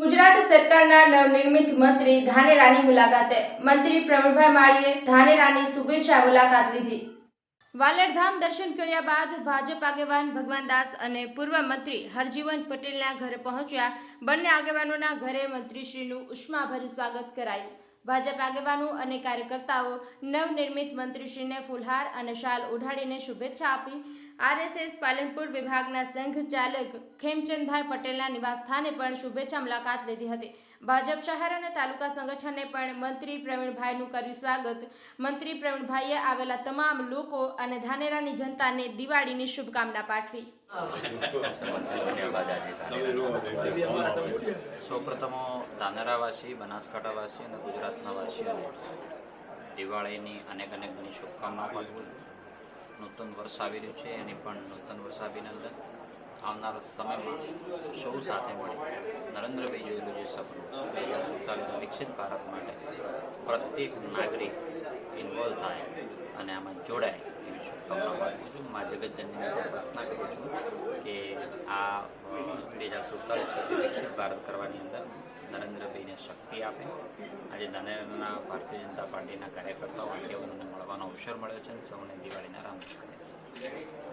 ગુજરાત સરકારના નવનિર્મિત મંત્રી ધાનેરાની મુલાકાતે. મંત્રી પ્રવીણભાઈ માળીએ ધાનેરાની શુભેચ્છા મુલાકાત લીધી. વાલેરધામ દર્શન કર્યા બાદ ભાજપ આગેવાન ભગવાન દાસ અને પૂર્વ મંત્રી હરજીવન પટેલના ઘરે પહોંચ્યા. બંને આગેવાનોના ઘરે મંત્રીશ્રીનું ઉષ્માભર્યું સ્વાગત કરાયું. ભાજપ આગેવાનો અને કાર્યકર્તાઓ નવનિર્મિત મંત્રીશ્રીને ફૂલહાર અને શાલ ઉઢાડીને શુભેચ્છા આપી. આરએસએસ પાલનપુર વિભાગના સંઘ ચાલક ખેમચંદભાઈ પટેલના નિવાસસ્થાને પણ શુભેચ્છા મુલાકાત લીધી હતી. ભાજપ શહેર અને તાલુકા સંગઠને પણ મંત્રી પ્રવીણભાઈનું કર્યું સ્વાગત. મંત્રી પ્રવીણભાઈએ આવેલા તમામ લોકો અને ધાનેરાની જનતાને દિવાળીની શુભકામના પાઠવી. સૌપ્રથમ ધાનેરાવાસી, બનાસકાંઠાવાસી અને ગુજરાતના વાસીઓને દિવાળીની અનેક અનેક ઘણી શુભકામના પાઠવું છું. નૂતન વર્ષ આવી રહ્યું છે એની પણ નૂતન વર્ષ અભિનંદન આવનારા સમયમાં સૌ સાથે મળી. નરેન્દ્રભાઈ જોયેલું જે સપનું, બે હજાર સુડતાલીસના વિકસિત ભારત માટે પ્રત્યેક નાગરિક ઇન્વોલ્વ થાય અને આમાં જોડાય એવી શુભકામના પાઠવું છું. મા જગતજનની પ્રાર્થના કરું છું કે આ બે હજાર સુડતાલીસ સુધી વિકસિત ભારત કરવાની અંદર નરેન્દ્રભાઈને શક્તિ આપે. આજે નરેન્દ્રના ભારતીય જનતા પાર્ટીના કાર્યકર્તાઓ, આગેવાનોને મળવાનો અવસર મળ્યો છે સૌને દિવાળીના રામ શુભેચ્છા